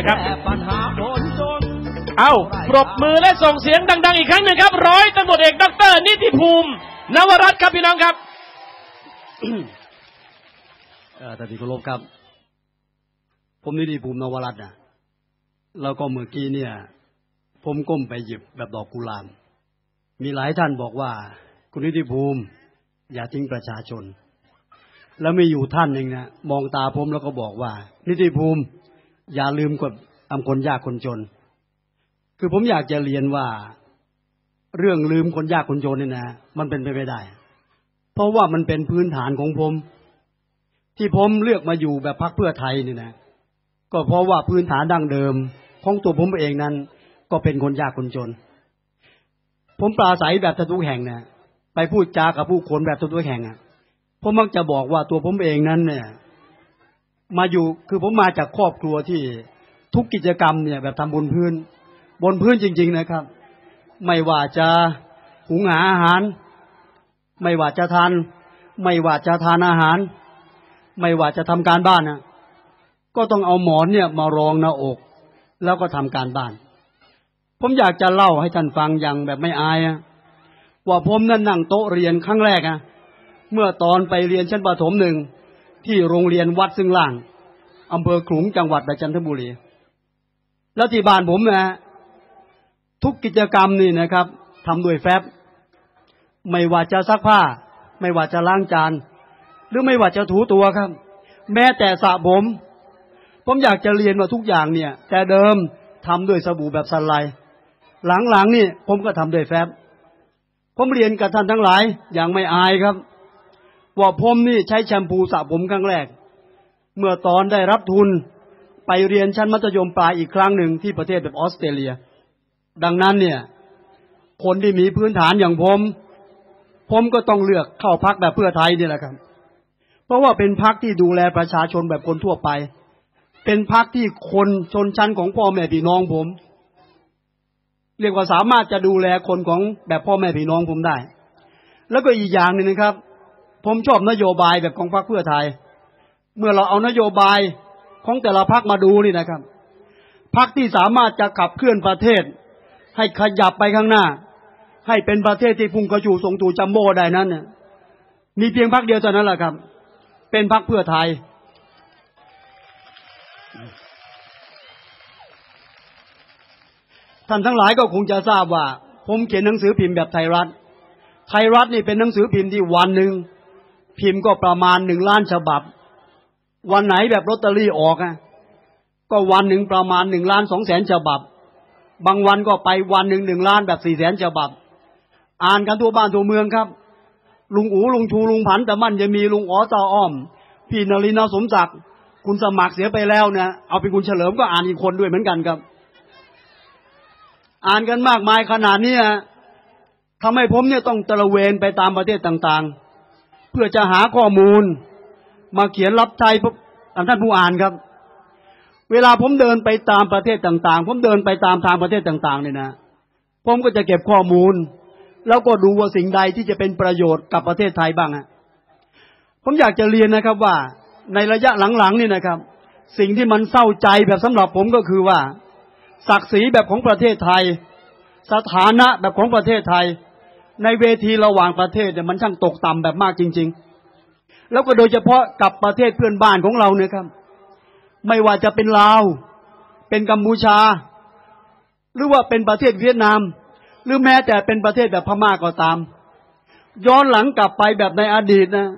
ละครับแก้ปัญหาคนจนเอาปรบมือและส่งเสียงดัง ๆ อีกครั้งหนึ่งครับ ร้อยตำรวจเอกดรนิติภูมิ นวรัตน์ครับพี่น้องครับเอ่อท่านที่เคารพครับ ผมนิติภูมินวรัตน์นะแล้วก็เมื่อกี้เนี่ย ผมก้มไปหยิบแบบดอกกุหลาบมีหลายท่านบอกว่า คุณนิติภูมิ อย่าทิ้งประชาชน แล้วมีอยู่ท่านหนึ่งนะมองตาผมแล้วก็บอกว่า นิติภูมิ อย่าลืมกดอำคนยากคนจน คือผมอยากจะเรียนว่าเรื่องลืมคนยากคนจนเนี่ยนะมันเป็นไปไม่ได้ เพราะว่ามันเป็นพื้นฐานของผม ที่ผมเลือกมาอยู่แบบพรรคเพื่อไทยนี่นะ ก็เพราะว่าพื้นฐานดั้งเดิม ของตัวผมเองนั้น ก็เป็นคนยากคนจน ผมปราศัยแบบทุกแห่งเนะไปพูดจากับผู้คนแบบทุกแห่งอะ่ะผมมักจะบอกว่าตัวผมเองนั้นเนี่ย มาอยู่คือผมมาจากครอบครัวที่ทุกกิจกรรมเนี่ยแบบทำบนพื้น บนพื้นจริง ๆนะครับ ไม่ว่าจะหุงหาอาหาร ไม่ว่าจะทาน ไม่ว่าจะทานอาหาร ไม่ว่าจะทำการบ้านนะก็ต้องเอาหมอนเนี่ยมารองหน้าอก แล้วก็ทำการบ้าน ผมอยากจะเล่าให้ท่านฟังอย่างแบบไม่อายอะว่าผมนั่นนั่งโต๊ะเรียนครั้งแรกอะเมื่อตอนไปเรียนชั้นประถมหนึ่ง ที่โรงเรียนวัดซึ่งล่างอำเภอขลุงจังหวัดจันทบุรี แล้วที่บ้านผมนะทุกกิจกรรมนี่นะครับทำด้วยแฟบ ไม่ว่าจะซักผ้า ไม่ว่าจะล้างจาน หรือไม่ว่าจะถูตัวครับ แม้แต่สระผม ผมอยากจะเรียนว่าทุกอย่างเนี่ย แต่เดิมทำด้วยสบู่แบบสไลด์หลังๆนี่ผมก็ทำด้วยแฟบ ผมเรียนกับท่านทั้งหลายอย่างไม่อายครับ ว่าผมนี่ใช้แชมพูสระผมครั้งแรก เมื่อตอนได้รับทุนไปเรียนชั้นมัธยมปลายอีกครั้งหนึ่งที่ประเทศแบบออสเตรเลีย ดังนั้นเนี่ย คนที่มีพื้นฐานอย่างผม ผมก็ต้องเลือกเข้าพักแบบเพื่อไทยนี่แหละครับ เพราะว่าเป็นพักที่ดูแลประชาชนแบบคนทั่วไป เป็นพักที่คนชนชั้นของพ่อแม่พี่น้องผม เรียกว่าสามารถจะดูแลคนของแบบพ่อแม่พี่น้องผมได้ แล้วก็อีกอย่างหนึ่งนะครับ ผมชอบนโยบายแบบของพรรคเพื่อไทย เมื่อเราเอานโยบายของแต่ละพรรคมาดูนี่นะครับพรรคที่สามารถจะขับเคลื่อนประเทศ ให้ขยับไปข้างหน้า ให้เป็นประเทศที่พุ่งกระชูส่งตูจัมโบ้ได้นั้นเนี่ยมีเพียงพรรคเดียวเท่านั้นแหละครับ เป็นพรรคเพื่อไทย ท่านทั้งหลายก็คงจะทราบว่า ผมเขียนหนังสือพิมพ์แบบไทยรัฐ ไทยรัฐนี่เป็นหนังสือพิมพ์ที่วันหนึ่ง พิมพ์ก็ประมาณหนึ่งล้านฉบับ วันไหนแบบลอตเตอรี่ออกอะก็วันหนึ่งประมาณหนึ่งล้านสองแสนฉบับ บางวันก็ไปวันหนึ่งหนึ่งล้านแบบสี่แสนฉบับ อ่านกันทั่วบ้านทั่วเมืองครับ ลุงอูลุงชูลุงผันแต่มันจะมีลุงอ๋อตาอ้อม พี่นรินทร์สมศักดิ์คุณสมัครเสียไปแล้วเนี่ยเอาเป็นคุณเฉลิมก็อ่านอีกคนด้วยเหมือนกันครับ อ่านกันมากมายขนาดนี้ทำให้ผมเนี่ยต้องตระเวนไปตามประเทศต่างๆ เพื่อจะหาข้อมูล มาเขียนรับใช้ท่านผู้อ่านครับ เวลาผมเดินไปตามประเทศต่าง ๆ ผมเดินไปตามทางประเทศต่าง ๆ เนี่ยนะ ผมก็จะเก็บข้อมูล แล้วก็ดูว่าสิ่งใดที่จะเป็นประโยชน์กับประเทศไทยบ้างฮะผมอยากจะเรียนนะครับว่าในระยะหลังๆนี่นะครับ สิ่งที่มันเศร้าใจแบบสำหรับผมก็คือว่า ศักดิ์ศรีแบบของประเทศไทย สถานะแบบของประเทศไทย ในเวทีระหว่างประเทศเนี่ยมันช่างตกต่ำแบบมากจริง ๆ แล้วก็โดยเฉพาะกับประเทศเพื่อนบ้านของเราเนี่ยครับ ไม่ว่าจะเป็นลาว เป็นกัมพูชา หรือว่าเป็นประเทศเวียดนาม หรือแม้แต่เป็นประเทศแบบพม่าก็ตาม ย้อนหลังกลับไปแบบในอดีตนะ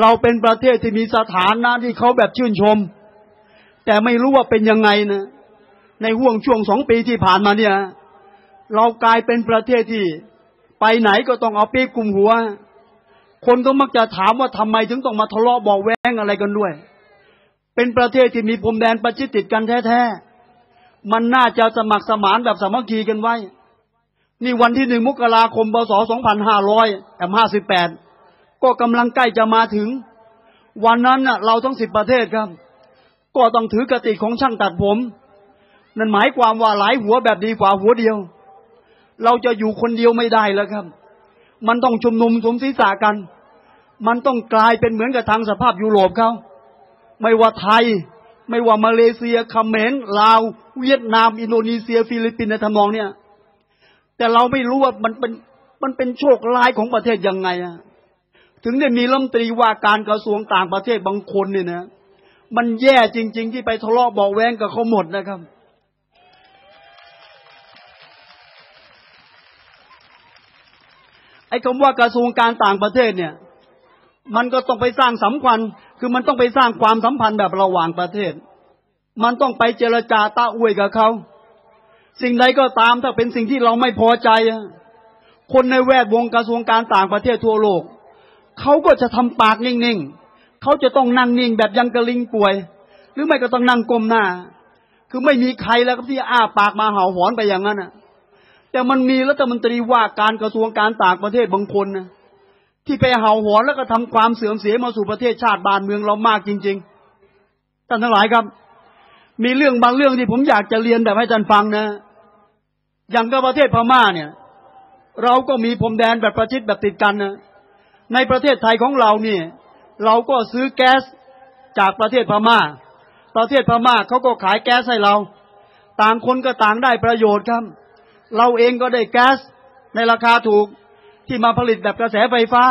เราเป็นประเทศที่มีสถานะที่เขาแบบชื่นชม แต่ไม่รู้ว่าเป็นยังไงนะในห่วงช่วงสองปีที่ผ่านมาเนี่ย เรากลายเป็นประเทศที่ ไปไหนก็ต้องเอาปีกกลุ่มหัว คนก็มักจะถามว่าทำไมถึงต้องมาทะเลาะบอกแว้งอะไรกันด้วย เป็นประเทศที่มีพรมแดนประชิดติดกันแท้ๆ มันน่าจะสมัครสมานแบบสามัคคีกันไว้ นี่วันที่หนึ่งมกราคมพศสองพันห้าร้อยแอมห้าสิบแปดก็กำลังใกล้จะมาถึง วันนั้นน่ะ เราทั้งสิบประเทศครับ ก็ต้องถือกติของช่างตัดผม นั่นหมายความว่าหลายหัวแบบดีกว่าหัวเดียว เราจะอยู่คนเดียวไม่ได้แล้วครับ มันต้องชุมนุมสมศีรษะกัน มันต้องกลายเป็นเหมือนกับทางสภาพยุโรปเขาไม่ว่าไทย ไม่ว่ามาเลเซียเขมรลาว เวียดนาม อินโดนีเซีย ฟิลิปปินส์ในทำนองเนี่ย แต่เราไม่รู้ว่ามันเป็นมันเป็นโชคร้ายของประเทศยังไงอะถึงได้มีรัฐมนตรีว่าการกระทรวงต่างประเทศบางคนเนี่ยนะ มันแย่จริง ๆ ที่ไปทะเลาะบอกแว้งกับเขาหมดนะครับ ไอ้คำว่ากระทรวงการต่างประเทศเนี่ย มันก็ต้องไปสร้างสัมพันธ์ คือมันต้องไปสร้างความสัมพันธ์แบบระหว่างประเทศ มันต้องไปเจรจาตาอวยกับเขาสิ่งใดก็ตามถ้าเป็นสิ่งที่เราไม่พอใจ คนในแวดวงกระทรวงการต่างประเทศทั่วโลกเขาก็จะทำปากนิ่งๆเขาจะต้องนั่งนิ่งแบบยังกระลิงป่วย หรือไม่ก็ต้องนั่งก้มหน้า คือไม่มีใครแล้วที่อ้าปากมาเห่าหอนไปอย่างนั้นอะ แต่มันมีรัฐมนตรีว่าการกระทรวงการต่างประเทศบางคนนะที่ไปเห่าหอนแล้วก็ทำความเสื่อมเสียมาสู่ประเทศชาติบ้านเมืองเรามากจริงๆท่านทั้งหลายครับ มีเรื่องบางเรื่องที่ผมอยากจะเรียนแบบให้ท่านฟังนะ อย่างกับประเทศพม่าเนี่ย เราก็มีพรมแดนแบบประชิดแบบติดกันนะในประเทศไทยของเราเนี่ย เราก็ซื้อแก๊สจากประเทศพม่า ประเทศพม่าเขาก็ขายแก๊สให้เรา ต่างคนก็ต่างได้ประโยชน์ครับ เราเองก็ได้แก๊สในราคาถูกที่มาผลิตแบบกระแสไฟฟ้า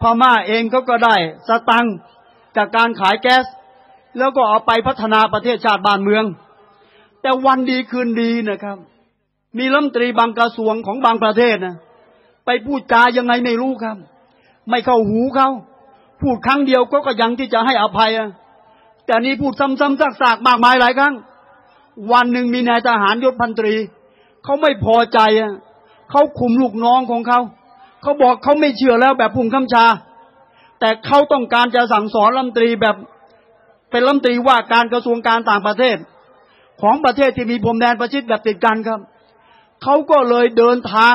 พม่าเองเขาก็ได้สตังค์จากการขายแก๊ส แล้วก็เอาไปพัฒนาประเทศชาติบ้านเมือง แต่วันดีคืนดีนะครับ มีรัฐมนตรีบางกระทรวงของบางประเทศนะไปพูดจายังไงไม่รู้ครับ ไม่เข้าหูเขาพูดครั้งเดียวก็ก็ยังที่จะให้อภัยอะแต่นี้พูดซ้ำๆซากๆมากมายหลายครั้ง วันหนึ่งมีนายทหารยศพันตรี เขาไม่พอใจอะเขาคุมลูกน้องของเขา เขาบอกเขาไม่เชื่อแล้วแบบพุ่งคำชา แต่เขาต้องการจะสั่งสอนรัฐมนตรีแบบเป็นรัฐมนตรีว่าการกระทรวงการต่างประเทศ ของประเทศที่มีพรมแดนประชิดแบบติดกันครับ เขาก็เลยเดินทาง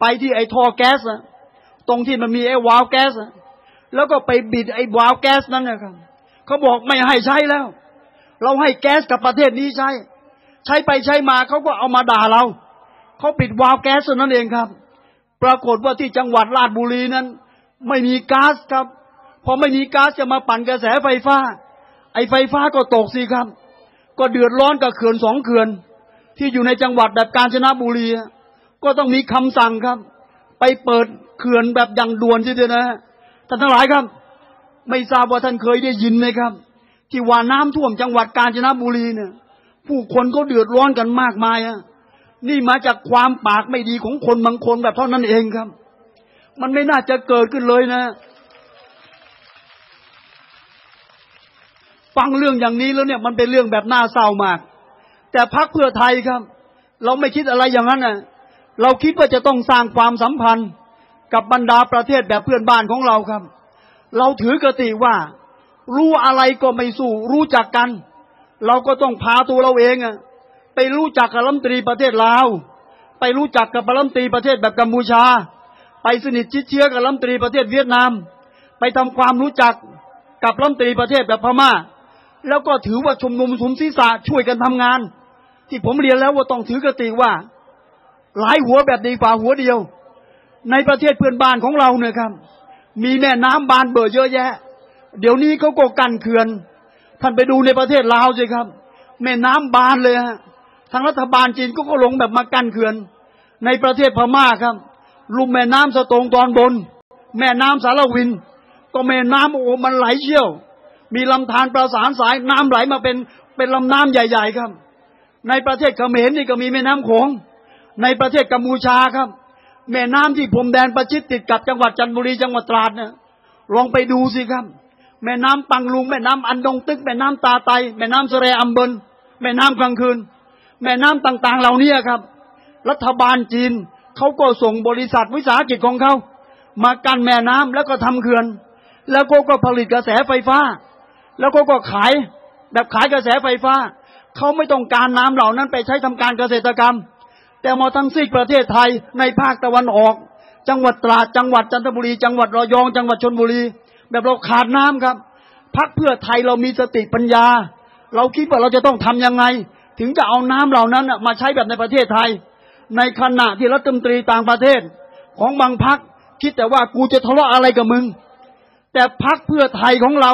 ไปที่ไอ้ท่อแก๊สตรงที่มันมีไอ้วาล์วแก๊สแล้วก็ไปบิดไอ้วาล์วแก๊สนั้นนะครับเขาบอกไม่ให้ใช้แล้ว เราให้แก๊สกับประเทศนี้ใช้ ใช้ไปใช้มาเขาก็เอามาด่าเรา เขาปิดวาล์วแก๊สนั้นเองครับ ปรากฏว่าที่จังหวัดราชบุรีนั้น ไม่มีก๊าซครับ พอไม่มีก๊าซจะมาปั่นกระแสไฟฟ้า ไอ้ไฟฟ้าก็ตกสิครับ ก็เดือดร้อนกับเขื่อนสองเขื่อน ที่อยู่ในจังหวัดแบบกาญจนบุรี ก็ต้องมีคำสั่งครับ ไปเปิดเขื่อนแบบอย่างด่วนทีเดียวนะท่านทั้งหลายครับ ไม่ทราบว่าท่านเคยได้ยินไหมครับ ที่ว่าน้ำท่วมจังหวัดกาญจนบุรีเนี่ย ผู้คนก็เดือดร้อนกันมากมายอะนี่มาจากความปากไม่ดีของคนบางคนแบบเท่านั้นเองครับ มันไม่น่าจะเกิดขึ้นเลยนะ ฟังเรื่องอย่างนี้แล้วเนี่ยมันเป็นเรื่องแบบน่าเศร้ามาก แต่พักเพื่อไทยครับ เราไม่คิดอะไรอย่างนั้นนะเราคิดว่าจะต้องสร้างความสัมพันธ์กับบรรดาประเทศแบบเพื่อนบ้านของเราครับ เราถือกติว่า รู้อะไรก็ไม่สู้ รู้จักกัน เราก็ต้องพาตัวเราเองอะไปรู้จักกับรัฐมนตรีประเทศลาว ไปรู้จักกับรัฐมนตรีประเทศแบบกัมพูชา ไปสนิทชิดเชื้อกับรัฐมนตรีประเทศเวียดนาม ไปทำความรู้จักกับรัฐมนตรีประเทศแบบพม่า แล้วก็ถือว่าชุมนุมสุมศีรษะช่วยกันทำงาน ที่ผมเรียนแล้วว่าต้องถือกติว่า หลายหัวแบบดีฝ่าหัวเดียว ในประเทศเพื่อนบ้านของเราเนี่ยครับ มีแม่น้ำบานเบอร์เยอะแยะ เดี๋ยวนี้เขาก็กันเขื่อน ท่านไปดูในประเทศลาวสิครับ แม่น้ำบานเลยฮะทางรัฐบาลจีนก็ก็ลงแบบมากั้นเขื่อน ในประเทศพม่าครับ ลุ่มแม่น้ำสะตงตอนบน แม่น้ำสารวิน ก็แม่น้ำโอ้มันไหลเชี่ยว มีลำธารประสานสายน้ำไหลมาเป็นเป็นลำน้ำใหญ่ ๆครับ ในประเทศเขมรนี่ก็มีแม่น้ำโขง ในประเทศกัมพูชาครับ แม่น้ำที่พรมแดนประชิดติดกับจังหวัดจันทบุรีจังหวัดตราดเนี่ยลองไปดูสิครับ แม่น้ำปังลุง แม่น้ำอันดงตึก แม่น้ำตาไต แม่น้ำสะเรอัมเบินแม่น้ำกลางคืน แม่น้ำต่างๆ เหล่านี้ครับ รัฐบาลจีนเขาก็ส่งบริษัทวิสาหกิจของเขามากันแม่น้ำแล้วก็ทำเขื่อน แล้วก็ก็ผลิตกระแสไฟฟ้า แล้วก็ก็ขายแบบขายกระแสไฟฟ้า เขาไม่ต้องการน้ำเหล่านั้นไปใช้ทำการเกษตรกรรม แต่มาทั้งซีกประเทศไทยในภาคตะวันออก จังหวัดตราดจังหวัดจันทบุรี จังหวัดระยอง จังหวัดชนบุรี แบบเราขาดน้ำครับ พักเพื่อไทยเรามีสติปัญญา เราคิดว่าเราจะต้องทํำยังไง ถึงจะเอาน้ำเหล่านั้นมาใช้แบบในประเทศไทย ในขณะที่รัฐมนตรีต่างประเทศ ของบางพักคิดแต่ว่ากูจะทะเลาะอะไรกับมึง แต่พักเพื่อไทยของเรา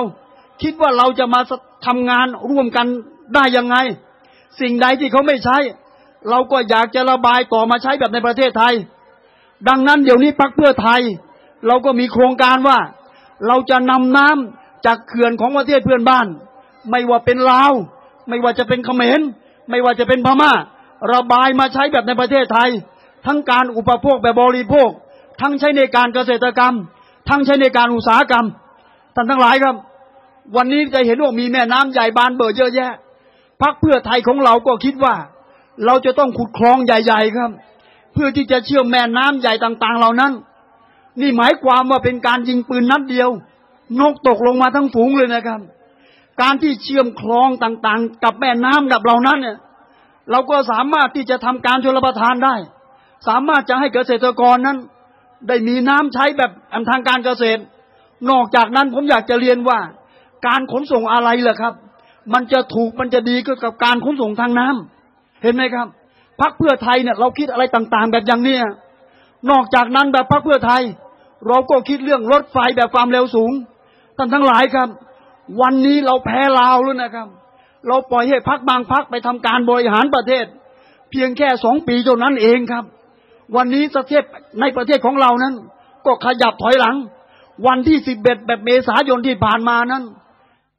คิดว่าเราจะมาททำงานร่วมกันได้ยังไง สิ่งใดที่เขาไม่ใช้ เราก็อยากจะระบายต่อมาใช้แบบในประเทศไทย ดังนั้นเดี๋ยวนี้พักเพื่อไทย เราก็มีโครงการว่า เราจะนำน้ำจากเขื่อนของประเทศเพื่อนบ้าน ไม่ว่าเป็นลาว ไม่ว่าจะเป็นเขมรไม่ว่าจะเป็นพม่า ระบายมาใช้แบบในประเทศไทย ทั้งการอุปโภคแบบบริโภค ทั้งใช้ในการเกษตรกรรม ทั้งใช้ในการอุตสาหกรรมท่านทั้งหลายครับ วันนี้จะเห็นว่ามีแม่น้ำใหญ่บานเบอร์เยอะแยะพักเพื่อไทยของเราก็คิดว่า เราจะต้องขุดคลองใหญ่ ๆ ครับ เพื่อที่จะเชื่อมแม่น้ำใหญ่ต่าง ๆ เหล่านั้น นี่หมายความว่าเป็นการยิงปืนนัดเดียว นกตกลงมาทั้งฝูงเลยนะครับ การที่เชื่อมคลองต่างๆ กับแม่น้ำกับเหล่านั้นเนี่ย เราก็สามารถที่จะทำการชลประทานได้ สามารถจะให้เกษตรกรนั้น ได้มีน้ำใช้แบบทางการเกษตร นอกจากนั้นผมอยากจะเรียนว่า การขนส่งอะไรล่ะครับ มันจะถูกมันจะดีก็กับการขนส่งทางน้ำเห็นไหมครับพักเพื่อไทยเนี่ยเราคิดอะไรต่าง ๆ แบบอย่างเนี้ยนอกจากนั้นแบบพักเพื่อไทย เราก็คิดเรื่องรถไฟแบบความเร็วสูง ท่านทั้งหลายครับ วันนี้เราแพ้ลาวแล้วนะครับ เราปล่อยให้พักบางพักไปทำการบริหารประเทศ เพียงแค่สองปีเท่านั้นเองครับ วันนี้ประเทศในประเทศของเรานั้น ก็ขยับถอยหลัง วันที่สิบเอ็ดแบบเมษายนที่ผ่านมานั้น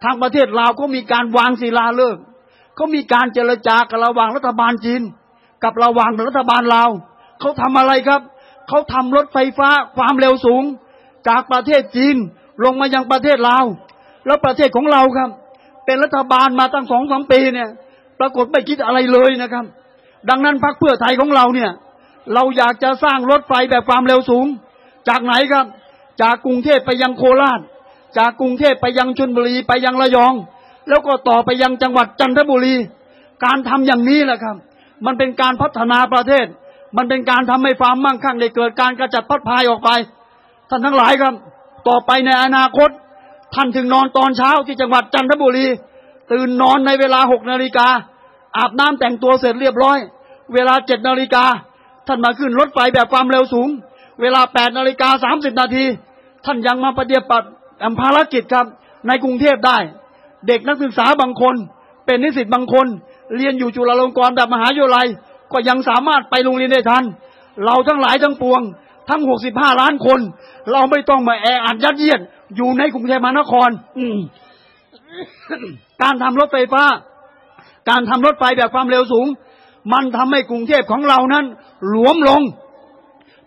ทางประเทศลาวก็มีการวางศิลาฤกษ์เขามีการเจรจากับระหว่างรัฐบาลจีน กับระหว่างรัฐบาลลาวเขาทำอะไรครับ เขาทำรถไฟฟ้าความเร็วสูง จากประเทศจีนลงมายังประเทศลาว แล้วประเทศของเราครับ เป็นรัฐบาลมาตั้งสองสองปีเนี่ย ปรากฏไม่คิดอะไรเลยนะครับ ดังนั้นพรรคเพื่อไทยของเราเนี่ย เราอยากจะสร้างรถไฟแบบความเร็วสูง จากไหนครับ จากกรุงเทพไปยังโคราช จากกรุงเทพไปยังชลบุรีไปยังระยอง แล้วก็ต่อไปยังจังหวัดจันทบุรี การทำอย่างนี้แหละครับ มันเป็นการพัฒนาประเทศ มันเป็นการทำให้ความมั่งคั่งได้เกิดการกระจัดพัดพายออกไป ท่านทั้งหลายครับ ต่อไปในอนาคต ท่านถึงนอนตอนเช้าที่จังหวัดจันทบุรี ตื่นนอนในเวลาหกนาฬิกาอาบน้ำแต่งตัวเสร็จเรียบร้อย เวลาเจ็ดนาฬิกาท่านมาขึ้นรถไฟแบบความเร็วสูง เวลาแปดนาฬิกาสามสิบนาที ท่านยังมาปฏิบัติภารกิจครับ ในกรุงเทพได้ เด็กนักศึกษาบางคน เป็นนิสิตบางคน เรียนอยู่จุฬาลงกรณ์แบบมหาวิทยาลัย ก็ยังสามารถไปโรงเรียนได้ทัน เราทั้งหลายทั้งปวง ทั้งหกสิบห้าล้านคน เราไม่ต้องมาแออัดยัดเยียดอยู่ในกรุงเทพมหานคร อืการทำรถไฟฟ้า การทำรถไฟแบบความเร็วสูง มันทำให้กรุงเทพของเรานั้น หลวมลง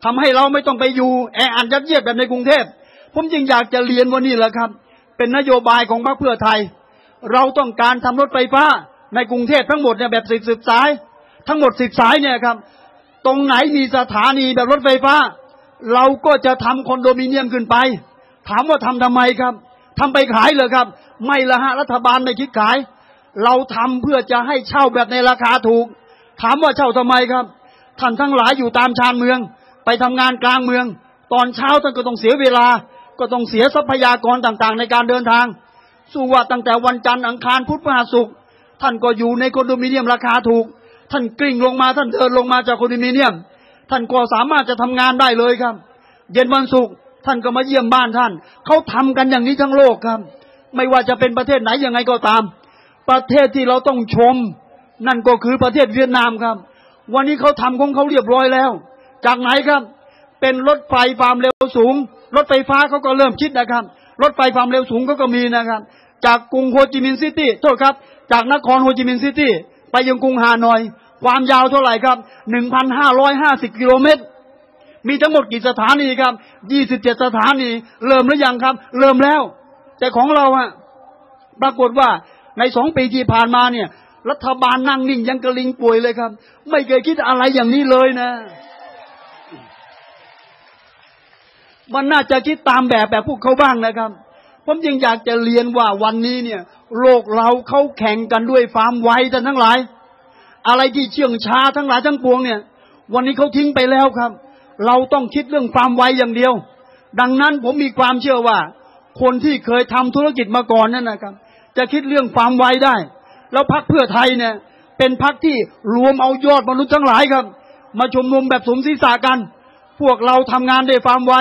ทำให้เราไม่ต้องไปอยู่แออัดยัดเยียดแบบในกรุงเทพผมจึงอยากจะเรียนว่านี่แหละครับ เป็นนโยบายของพรรคเพื่อไทย เราต้องการทำรถไฟฟ้าในกรุงเทพทั้งหมดเนี่ยแบบสิบสิบสาย ทั้งหมดสิบสายเนี่ยครับ ตรงไหนมีสถานีแบบรถไฟฟ้า เราก็จะทำคอนโดมิเนียมขึ้นไป ถามว่าทำทำไมครับทำไปขายเลยครับ ไม่ละฮะรัฐบาลไม่คิดขาย เราทำเพื่อจะให้เช่าแบบในราคาถูก ถามว่าเช่าทำไมครับ ท่านทั้งหลายอยู่ตามชานเมือง ไปทำงานกลางเมือง ตอนเช้าท่านก็ต้องเสียเวลา ก็ต้องเสียทรัพยากรต่างๆ ในการเดินทางสู้ว่าตั้งแต่วันจันทร์อังคารพุธพฤหัสศุกร์ท่านก็อยู่ในคอนโดมิเนียมราคาถูก ท่านกลิ้งลงมาท่านเดินลงมาจากคอนโดมิเนียม ท่านก็สามารถจะทำงานได้เลยครับ เย็นวันศุกร์ท่านก็มาเยี่ยมบ้านท่าน เขาทำกันอย่างนี้ทั้งโลกครับ ไม่ว่าจะเป็นประเทศไหนยังไงก็ตาม ประเทศที่เราต้องชม นั่นก็คือประเทศเวียดนามครับ วันนี้เขาทำของเขาเรียบร้อยแล้ว จากไหนครับ เป็นรถไฟความเร็วสูง รถไฟฟ้าเขาก็เริ่มคิดนะครับ รถไฟความเร็วสูงเขาก็มีนะครับ จากกรุงโฮจิมินห์ซิตี้โทษครับ จากนครโฮจิมินห์ซิตี้ ไปยังกรุงฮานอย ความยาวเท่าไหร่ครับ1,550กิโลเมตร มีทั้งหมดกี่สถานีครับ27สถานี เริ่มหรือยังครับ เริ่มแล้ว แต่ของเราอะปรากฏว่าในสองปีที่ผ่านมาเนี่ย รัฐบาลนั่งนิ่งยังกระลิงป่วยเลยครับ ไม่เคยคิดอะไรอย่างนี้เลยนะ มันน่าจะคิดตามแบบแบบพวกเขาบ้างนะครับ ผมยังอยากจะเรียนว่าวันนี้เนี่ย โลกเราเขาแข่งกันด้วยความไวกันทั้งหลาย อะไรที่เชื่องช้าทั้งหลายทั้งปวงเนี่ย วันนี้เขาทิ้งไปแล้วครับ เราต้องคิดเรื่องความไวอย่างเดียว ดังนั้นผมมีความเชื่อว่า คนที่เคยทำธุรกิจมาก่อนนั่นนะครับ จะคิดเรื่องความไวได้ แล้วพักเพื่อไทยเนี่ย เป็นพักที่รวมเอายอดมนุษย์ทั้งหลายครับ มาชุมนุมแบบสมศีรษะกัน พวกเราทำงานด้วยความไว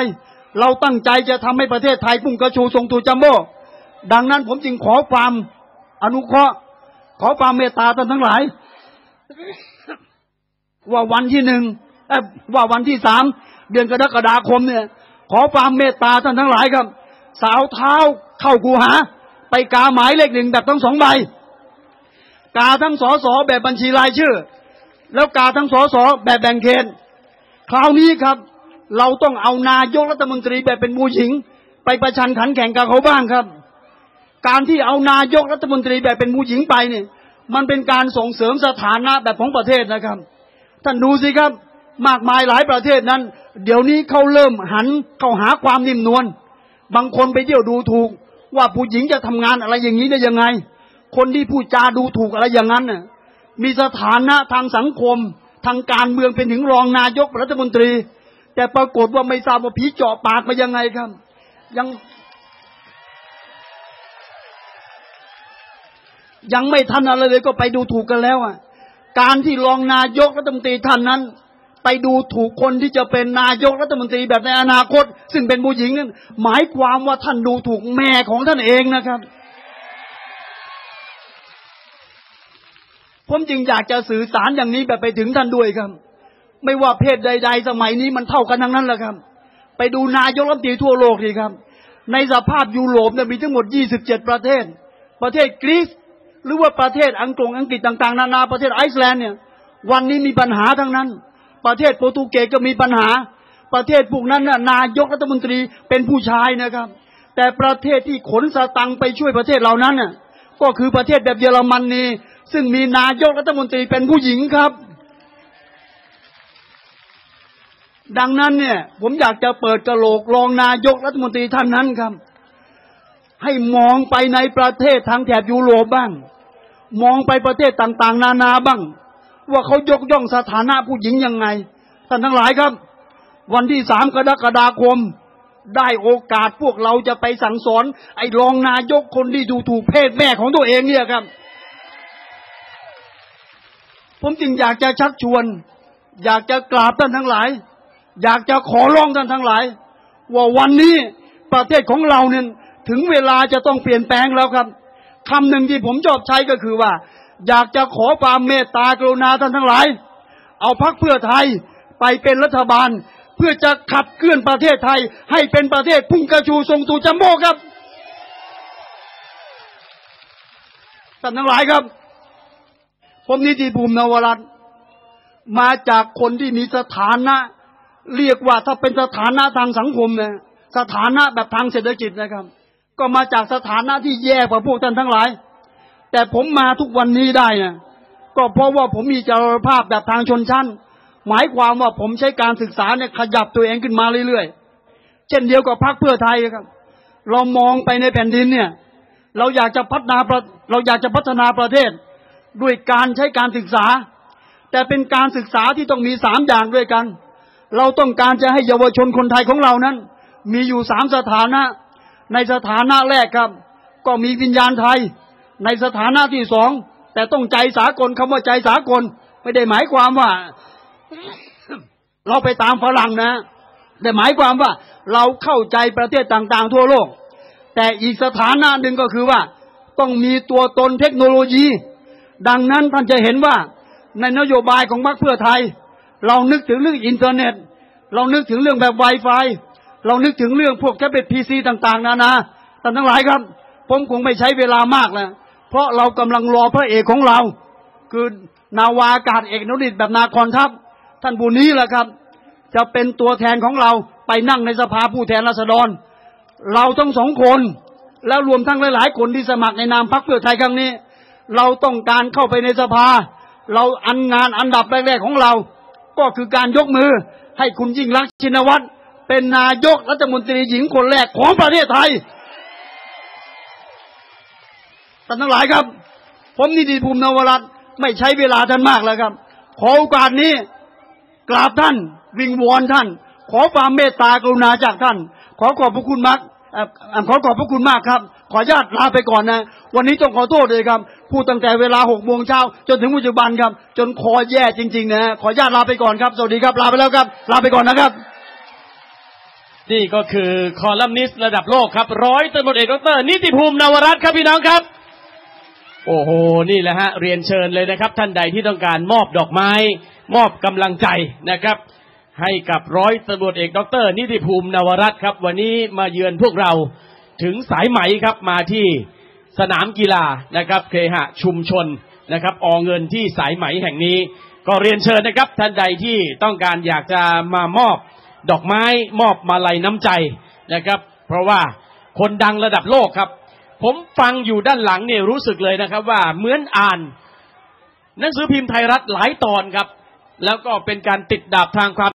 เราตั้งใจจะทำให้ประเทศไทยพุ่งกระชูทรงตูจัมโบ้ดังนั้นผมจึงขอความอนุเคราะห์ ขอความเมตตาท่านทั้งหลาย ว่าวันที่หนึ่งว่าวันที่สามเดือนกรกฎาคมเนี่ย ขอความเมตตาท่านทั้งหลายครับ สาวเท้าเข้ากูหา ไปกาหมายเลขหนึ่งแบบทั้งสองใบ กาทั้งสอสอแบบบัญชีรายชื่อ แล้วกาทั้งสอสอแบบแบ่งเขตคราวนี้ครับ เราต้องเอานายกรัฐมนตรีแบบเป็นผู้หญิง ไปประชันขันแข่งกับเขาบ้างครับ การที่เอานายกรัฐมนตรีแบบเป็นผู้หญิงไปเนี่ย มันเป็นการส่งเสริมสถานะแบบของประเทศนะครับ ท่านดูสิครับ มากมายหลายประเทศนั้น เดี๋ยวนี้เขาเริ่มหันเข้าหาความนิ่มนวลบางคนไปเที่ยวดูถูก ว่าผู้หญิงจะทำงานอะไรอย่างนี้ได้ยังไง คนที่พูดจาดูถูกอะไรอย่างนั้นน่ะมีสถานะทางสังคม ทางการเมืองเป็นถึงรองนายกรัฐมนตรี แต่ปรากฏว่าไม่ทราบว่าผีเจาะปากมายังไงครับ ยังยังไม่ทันอะไรเลยก็ไปดูถูกกันแล้วอะ การที่รองนายกรัฐมนตรีท่านนั้น ไปดูถูกคนที่จะเป็นนายกรัฐมนตรีแบบในอนาคต ซึ่งเป็นผู้หญิงนั้นหมายความว่าท่านดูถูกแม่ของท่านเองนะครับ ผมจึงอยากจะสื่อสารอย่างนี้แบบไปถึงท่านด้วยครับ ไม่ว่าเพศใด ๆ สมัยนี้มันเท่ากันทั้งนั้นแหละครับ ไปดูนายกรัฐมนตรีทั่วโลกดีครับ ในสภาพยุโรปเนี่ยมีทั้งหมด 27 ประเทศ ประเทศกรีซหรือว่าประเทศอังกฤษอังกฤษต่าง ๆ นานาประเทศไอซ์แลนด์เนี่ย วันนี้มีปัญหาทั้งนั้น ประเทศโปรตุเกสก็มีปัญหา ประเทศพวกนั้นน่ะนายกรัฐมนตรีเป็นผู้ชายนะครับ แต่ประเทศที่ขนสตังไปช่วยประเทศเหล่านั้นน่ะก็คือประเทศแบบเยอรมนนีซึ่งมีนายกรัฐมนตรีเป็นผู้หญิงครับ ดังนั้นเนี่ย ผมอยากจะเปิดกระโหลกรองนายกรัฐมนตรีท่านนั้นครับ ให้มองไปในประเทศทางแถบยุโรปบ้าง มองไปประเทศต่างๆ นานาบ้าง ว่าเขายกย่องสถานะผู้หญิงยังไง ท่านทั้งหลายครับ วันที่สามกรกฎาคม ได้โอกาสพวกเราจะไปสั่งสอน ไอ้รองนายกคนที่ดูถูกเพศแม่ของตัวเองเนี่ยครับ ผมจึงอยากจะชักชวน อยากจะกราบท่านทั้งหลาย อยากจะขอร้องท่านทั้งหลาย ว่าวันนี้ประเทศของเราเนี่ยถึงเวลาจะต้องเปลี่ยนแปลงแล้วครับคำหนึ่งที่ผมชอบใช้ก็คือว่า อยากจะขอความเมตตากรุณาท่านทั้งหลาย เอาพักเพื่อไทยไปเป็นรัฐบาล เพื่อจะขับเคลื่อนประเทศไทย ให้เป็นประเทศพุ่งกระชูทรงตูจัมโบ้ครับท่านทั้งหลายครับ ผมนิติภูมินวรัตน์มาจากคนที่มีสถานะ เรียกว่าถ้าเป็นสถานะทางสังคมเนี่ยสถานะแบบทางเศรษฐกิจนะครับ ก็มาจากสถานะที่แย่กว่าพวกท่านทั้งหลาย แต่ผมมาทุกวันนี้ได้นะก็เพราะว่าผมมีจารภาพแบบทางชนชั้น หมายความว่าผมใช้การศึกษาเนี่ยขยับตัวเองขึ้นมาเรื่อยๆ เช่นเดียวกับพรรคเพื่อไทยครับ เรามองไปในแผ่นดินเนี่ย เราอยากจะพัฒนาเราอยากจะพัฒนาประเทศ ด้วยการใช้การศึกษา แต่เป็นการศึกษาที่ต้องมีสามอย่างด้วยกัน เราต้องการจะให้เยาวชนคนไทยของเรานั้น มีอยู่สามสถานะ ในสถานะแรกครับ ก็มีวิญญาณไทย ในสถานะที่สองแต่ต้องใจสากลคำว่าใจสากล ไม่ได้หมายความว่า เราไปตามฝรั่งนะ แต่หมายความว่าเราเข้าใจประเทศต่างๆ ทั่วโลก แต่อีกสถานะหนึ่งก็คือว่า ต้องมีตัวตนเทคโนโลยี ดังนั้นท่านจะเห็นว่าในนโยบายของพรรคเพื่อไทย เรานึกถึงเรื่องอินเทอร์เน็ต เรานึกถึงเรื่องแบบ Wi-Fi เรานึกถึงเรื่องพวกแท็บเล็ตพีซีต่างๆ นานาท่านทั้งหลายครับ ผมคงไม่ใช้เวลามากแล้วเพราะเรากำลังรอพระเอกของเรา คือนาวาอากาศเอกนริตแบบนาคอนทัพ ท่านผู้นี้แหละครับ จะเป็นตัวแทนของเราไปนั่งในสภาผู้แทนราษฎร เราต้องสองคน แล้วรวมทั้งหลายๆ คนที่สมัครในนามพรรคเพื่อไทยครั้งนี้ เราต้องการเข้าไปในสภา เราอันงานอันดับแรกๆของเรา ก็คือการยกมือ ให้คุณยิ่งรักชินวัตรเป็นนายกรัฐมนตรีหญิงคนแรกของประเทศไทยท่านทั้งหลายครับ ผมนิติภูมินวรัตน์ไม่ใช้เวลาท่านมากแล้วครับ ขอโอกาสนี้กราบท่าน วิงวอนท่าน ขอความเมตตากรุณาจากท่าน ขอขอบพระคุณมากขอขอบพระคุณมากครับ ขอญาตลาไปก่อนนะ วันนี้ต้องขอโทษเลยครับ พูดตั้งแต่เวลาหกโมงเช้าจนถึงปัจจุบันครับ จนคอแย่จริง ๆ นะ ขอญาตลาไปก่อนครับ สวัสดีครับ ลาไปแล้วครับ ลาไปก่อนนะครับ นี่ก็คือคอลัมนิสต์ระดับโลกครับร้อยตำรวจเอกดรนิติภูมินวรัตน์ครับพี่น้องครับ โอ้โห นี่แหละฮะ เรียนเชิญเลยนะครับ ท่านใดที่ต้องการมอบดอกไม้ มอบกำลังใจนะครับให้กับร้อยตำรวจเอกดรนิติภูมินวรัตน์ครับ วันนี้มาเยือนพวกเรา ถึงสายไหมครับมาที่สนามกีฬานะครับเคหะชุมชนนะครับออเงินที่สายไหมแห่งนี้ ก็เรียนเชิญนะครับท่านใดที่ต้องการอยากจะมามอบดอกไม้มอบมาลัยน้ำใจนะครับ เพราะว่าคนดังระดับโลกครับ ผมฟังอยู่ด้านหลังเนี่ยรู้สึกเลยนะครับ ว่าเหมือนอ่านหนังสือพิมพ์ไทยรัฐหลายตอนครับ แล้วก็เป็นการติดดาบทางความ